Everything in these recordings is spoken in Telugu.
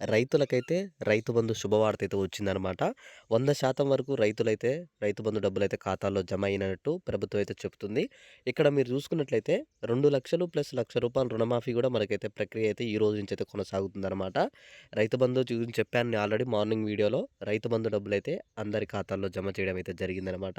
రైతులకైతే రైతు బంధు శుభవార్త అయితే వచ్చిందనమాట వంద శాతం వరకు రైతులైతే రైతు బంధు డబ్బులు అయితే ఖాతాల్లో జమ అయినట్టు ప్రభుత్వం అయితే చెప్తుంది ఇక్కడ మీరు చూసుకున్నట్లయితే రెండు లక్షలు ప్లస్ లక్ష రూపాయలు రుణమాఫీ కూడా మనకైతే ప్రక్రియ అయితే ఈ రోజు నుంచి అయితే కొనసాగుతుందన్నమాట. రైతు బంధు గురించి చెప్పాను ఆల్రెడీ మార్నింగ్ వీడియోలో. రైతు బంధు డబ్బులు అయితే అందరి ఖాతాల్లో జమ చేయడం అయితే జరిగిందనమాట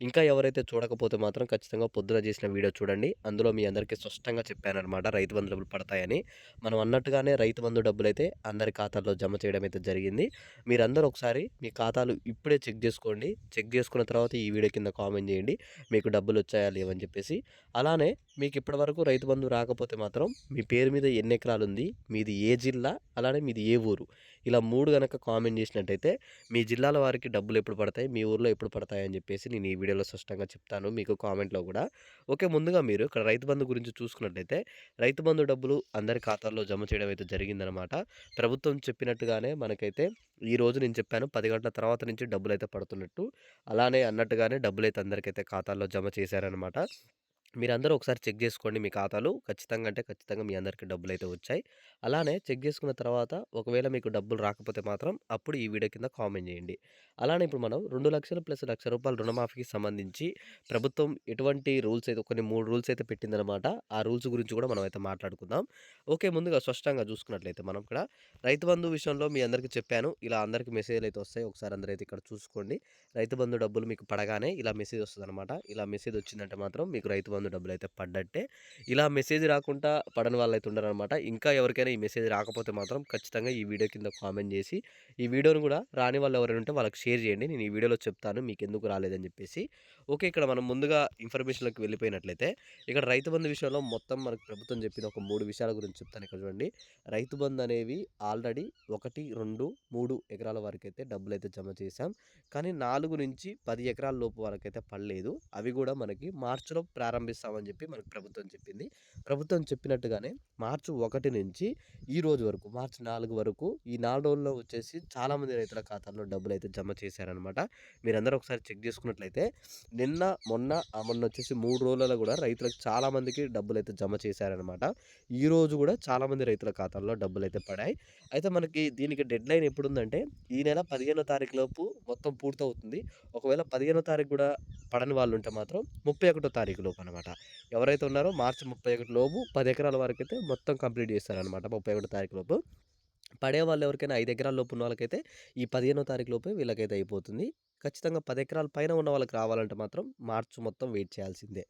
ఇంకా ఎవరైతే చూడకపోతే మాత్రం ఖచ్చితంగా పొద్దున చేసిన వీడియో చూడండి. అందులో మీ అందరికీ స్పష్టంగా చెప్పానమాట రైతు బంధు డబ్బులు పడతాయని. మనం అన్నట్టుగానే రైతు బంధు డబ్బులు అయితే అందరి ఖాతాలో జమ చేయడం అయితే జరిగింది. మీరందరూ ఒకసారి మీ ఖాతాలు ఇప్పుడే చెక్ చేసుకోండి. చెక్ చేసుకున్న తర్వాత ఈ వీడియో కింద కామెంట్ చేయండి. మీకు డబ్బులు వచ్చాయా లేవని చెప్పేసి. అలానే మీకు ఇప్పటివరకు రైతు బంధు రాకపోతే మాత్రం మీ పేరు మీద ఎన్ని ఎకరాలు ఉంది మీది ఏ జిల్లా అలానే మీది ఏ ఊరు. ఇలా మూడు కనుక కామెంట్ చేసినట్టయితే మీ జిల్లాల వారికి డబ్బులు ఎప్పుడు పడతాయి మీ ఊర్లో ఎప్పుడు పడతాయి అని చెప్పేసి నేను ఈ వీడియోలో స్పష్టంగా చెప్తాను మీకు కామెంట్లో కూడా. ఓకే ముందుగా మీరు ఇక్కడ రైతు బంధు గురించి చూసుకున్నట్టయితే రైతు బంధు డబ్బులు అందరి ఖాతాల్లో జమ చేయడం అయితే జరిగిందనమాట ప్రభుత్వం చెప్పినట్టుగానే మనకైతే ఈ రోజు నేను చెప్పాను పది గంటల తర్వాత నుంచి డబ్బులు అయితే పడుతున్నట్టు. అలానే అన్నట్టుగానే డబ్బులు అయితే అందరికైతే ఖాతాల్లో జమ చేశారనమాట మీరందరూ ఒకసారి చెక్ చేసుకోండి మీ ఖాతాలు. ఖచ్చితంగా అంటే ఖచ్చితంగా మీ అందరికీ డబ్బులు అయితే వచ్చాయి. అలానే చెక్ చేసుకున్న తర్వాత ఒకవేళ మీకు డబ్బులు రాకపోతే మాత్రం అప్పుడు ఈ వీడియో కింద కామెంట్ చేయండి. అలానే ఇప్పుడు మనం రెండు లక్షలు ప్లస్ లక్ష రూపాయలు రుణమాఫీకి సంబంధించి ప్రభుత్వం ఎటువంటి రూల్స్ అయితే కొన్ని మూడు రూల్స్ అయితే పెట్టిందనమాట ఆ రూల్స్ గురించి కూడా మనం అయితే మాట్లాడుకుందాం. ఓకే ముందుగా స్పష్టంగా చూసుకున్నట్లయితే మనం ఇక్కడ రైతు బంధు విషయంలో మీ అందరికీ చెప్పాను. ఇలా అందరికీ మెసేజ్లు అయితే వస్తాయి. ఒకసారి అందరూ అయితే ఇక్కడ చూసుకోండి. రైతు బంధు డబ్బులు మీకు పడగానే ఇలా మెసేజ్ వస్తుంది అనమాట ఇలా మెసేజ్ వచ్చిందంటే మాత్రం మీకు రైతు బంధు డబ్బులు అయితే పడ్డట్టే ఇలా మెసేజ్ రాకుండా పడని వాళ్ళు అయితే ఉండరనమాట. ఇంకా ఎవరికైనా ఈ మెసేజ్ రాకపోతే మాత్రం ఖచ్చితంగా ఈ వీడియో కింద కామెంట్ చేసి ఈ వీడియోను కూడా రాని వాళ్ళు ఎవరైనా ఉంటే వాళ్ళకి షేర్ చేయండి. నేను ఈ వీడియోలో చెప్తాను మీకు ఎందుకు రాలేదని చెప్పేసి. ఓకే ఇక్కడ మనం ముందుగా ఇన్ఫర్మేషన్లోకి వెళ్ళిపోయినట్లయితే ఇక్కడ రైతు బంధు విషయంలో మొత్తం మనకు ప్రభుత్వం చెప్పిన ఒక మూడు విషయాల గురించి చెప్తాను ఇక్కడ చూడండి. రైతు బంధు అనేవి ఆల్రెడీ ఒకటి రెండు మూడు ఎకరాల వరకు అయితే డబ్బులు అయితే జమ చేశాం. కానీ నాలుగు నుంచి పది ఎకరాల లోపు వరకు అయితే పడలేదు. అవి కూడా మనకి మార్చిలో ప్రారంభిస్తామని చెప్పి మనకు ప్రభుత్వం చెప్పింది. ప్రభుత్వం చెప్పినట్టుగానే మార్చి ఒకటి నుంచి ఈ రోజు వరకు మార్చి నాలుగు వరకు ఈ నాలుగు రోజుల్లో వచ్చేసి చాలామంది రైతుల ఖాతాల్లో డబ్బులు అయితే జమ చేశారనమాట మీరందరూ ఒకసారి చెక్ చేసుకున్నట్లయితే నిన్న మొన్న మొన్న వచ్చేసి మూడు రోజులలో కూడా రైతులకు చాలామందికి డబ్బులు అయితే జమ చేశారనమాట ఈ రోజు కూడా చాలామంది రైతుల ఖాతాల్లో డబ్బులు అయితే పడాయి. అయితే మనకి దీనికి డెడ్ లైన్ ఎప్పుడుందంటే ఈ నెల పదిహేనో తారీఖు లోపు మొత్తం పూర్తవుతుంది. ఒకవేళ పదిహేనో తారీఖు కూడా పడని వాళ్ళు ఉంటే మాత్రం ముప్పై ఒకటో తారీఖు లోపు అనమాట ఎవరైతే ఉన్నారో మార్చి ముప్పై ఒకటి లోపు పది ఎకరాల వరకు అయితే మొత్తం కంప్లీట్ చేస్తారనమాట ముప్పై ఒకటో తారీఖు లోపు. పడే వాళ్ళు ఎవరికైనా ఐదు ఎకరాల లోపు ఉన్న వాళ్ళకైతే ఈ పదిహేనో తారీఖు లోపే వీళ్ళకైతే అయిపోతుంది. ఖచ్చితంగా పది ఎకరాల పైన ఉన్న వాళ్ళకి రావాలంటే మాత్రం మార్చి మొత్తం వెయిట్ చేయాల్సిందే.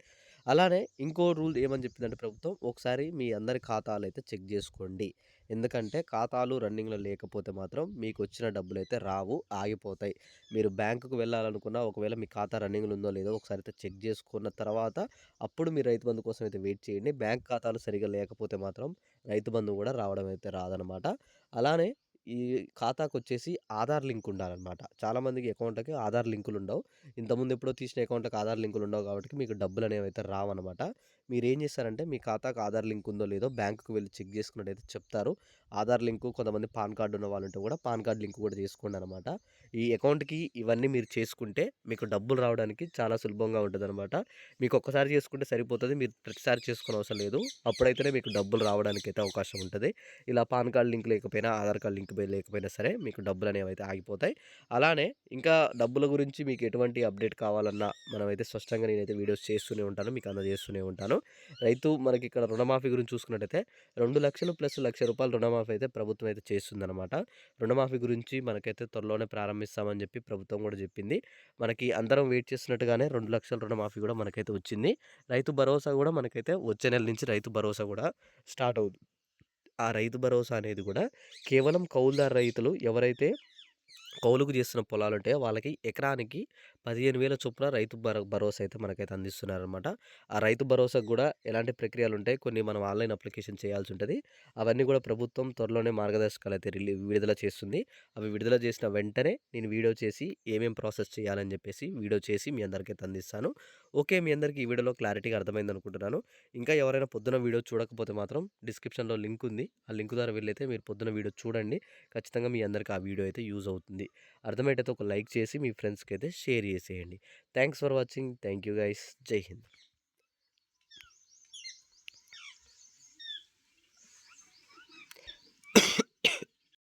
అలానే ఇంకో రూల్ ఏమని చెప్పిందంటే ప్రభుత్వం ఒకసారి మీ అందరి ఖాతాలు అయితే చెక్ చేసుకోండి. ఎందుకంటే ఖాతాలు రన్నింగ్లో లేకపోతే మాత్రం మీకు వచ్చిన డబ్బులు అయితే రావు ఆగిపోతాయి. మీరు బ్యాంకుకు వెళ్ళాలనుకున్నా ఒకవేళ మీ ఖాతా రన్నింగ్లో ఉందో లేదో ఒకసారి అయితే చెక్ చేసుకున్న తర్వాత అప్పుడు మీరు రైతు బంధు కోసం అయితే వెయిట్ చేయండి. బ్యాంక్ ఖాతాలు సరిగా లేకపోతే మాత్రం రైతు బంధు కూడా రావడం అయితే రాదనమాట. అలానే ఈ ఖాతాకు వచ్చేసి ఆధార్ లింక్ ఉండాలన్నమాట చాలామందికి అకౌంట్కి ఆధార్ లింకులు ఉండవు ఇంతకుముందు ఎప్పుడో తీసిన అకౌంట్కి ఆధార్ లింకులు ఉండవు కాబట్టి మీకు డబ్బులు అనేవి అయితే రావన్నమాట మీరు ఏం చేస్తారంటే మీ ఖాతాకు ఆధార్ లింక్ ఉందో లేదో బ్యాంకుకి వెళ్ళి చెక్ చేసుకున్నట్టయితే చెప్తారు. ఆధార్ లింకు కొంతమంది పాన్ కార్డు ఉన్న వాళ్ళు ఉంటే కూడా పాన్ కార్డు లింక్ కూడా చేసుకోండి అనమాట ఈ అకౌంట్కి ఇవన్నీ మీరు చేసుకుంటే మీకు డబ్బులు రావడానికి చాలా సులభంగా ఉంటుంది అనమాట మీకు ఒక్కసారి చేసుకుంటే సరిపోతుంది. మీరు ప్రతిసారి చేసుకునే అవసరం లేదు. అప్పుడైతేనే మీకు డబ్బులు రావడానికి అయితే అవకాశం ఉంటుంది. ఇలా పాన్ కార్డు లింక్ లేకపోయినా ఆధార్ కార్డు లింక్ లేకపోయినా సరే మీకు డబ్బులు అనేవి అయితే ఆగిపోతాయి. అలానే ఇంకా డబ్బుల గురించి మీకు ఎటువంటి అప్డేట్ కావాలన్నా మనమైతే స్పష్టంగా నేనైతే వీడియోస్ చేస్తూనే ఉంటాను మీకు అందజేస్తూనే ఉంటాను. రైతు మనకి ఇక్కడ రుణమాఫీ గురించి చూసుకున్నట్టయితే రెండు లక్షలు ప్లస్ లక్ష రూపాయలు రుణమాఫీ అయితే ప్రభుత్వం అయితే చేస్తుందన్నమాట. రుణమాఫీ గురించి మనకైతే త్వరలోనే ప్రారంభిస్తామని చెప్పి ప్రభుత్వం కూడా చెప్పింది. మనకి అందరం వెయిట్ చేస్తున్నట్టుగానే రెండు లక్షల రుణమాఫీ కూడా మనకైతే వచ్చింది. రైతు భరోసా కూడా మనకైతే వచ్చే నెల నుంచి రైతు భరోసా కూడా స్టార్ట్ అవుతుంది ఆ రైతు భరోసా అనేది కూడా కేవలం కౌలుదారు రైతులు ఎవరైతే కౌలుకు చేస్తున్న పొలాలు ఉంటాయో వాళ్ళకి ఎకరానికి పదిహేను వేల చొప్పున రైతు భరోసా అయితే మనకైతే అందిస్తున్నారనమాట ఆ రైతు భరోసాకు కూడా ఎలాంటి ప్రక్రియలు ఉంటాయి కొన్ని మనం ఆన్లైన్ అప్లికేషన్ చేయాల్సి ఉంటుంది అవన్నీ కూడా ప్రభుత్వం త్వరలోనే మార్గదర్శకాలు అయితే రిలీ విడుదల చేస్తుంది. అవి విడుదల చేసిన వెంటనే నేను వీడియో చేసి ఏమేం ప్రాసెస్ చేయాలని చెప్పేసి వీడియో చేసి మీ అందరికైతే అందిస్తాను. ఓకే మీ అందరికీ ఈ వీడియోలో క్లారిటీగా అర్థమైంది అనుకుంటున్నాను ఇంకా ఎవరైనా పొద్దున వీడియో చూడకపోతే మాత్రం డిస్క్రిప్షన్లో లింక్ ఉంది. ఆ లింక్ ద్వారా వెళ్ళైతే మీరు పొద్దున వీడియో చూడండి. ఖచ్చితంగా మీ అందరికీ ఆ వీడియో అయితే యూజ్ అవుతుంది. అర్థమయ్యేటైతే ఒక లైక్ చేసి మీ ఫ్రెండ్స్కి అయితే షేర్ చేసేయండి. Thanks for watching. Thank you guys. జై హింద్.